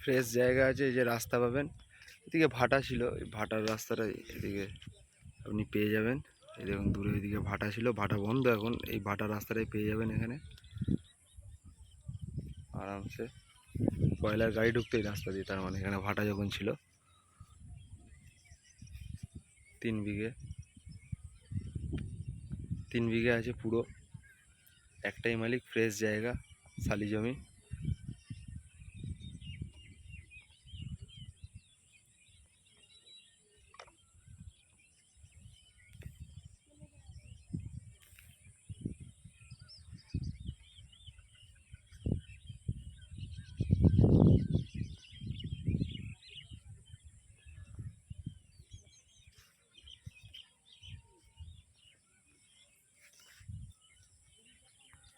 Fresh জায়গা আছে, এই যে রাস্তা পাবেন। এদিকে ভাটা ছিল, এই ভাটার রাস্তাটা এদিকে আপনি পেয়ে যাবেন। এই দেখুন, দূরে এদিকে ভাটা ছিল, ভাটা বন্ধ এখন। এই ভাটা রাস্তাটাই পেয়ে যাবেন এখানে। আরামসে। কয়লার গাড়ি ঢুকতো এই রাস্তা দিয়ে, তার মানে এখানে ভাটা যখন ছিল। তিন বিঘে। তিন বিঘে আছে পুরো। একটাই মালিক, ফ্রেশ জায়গা, শালি জমি।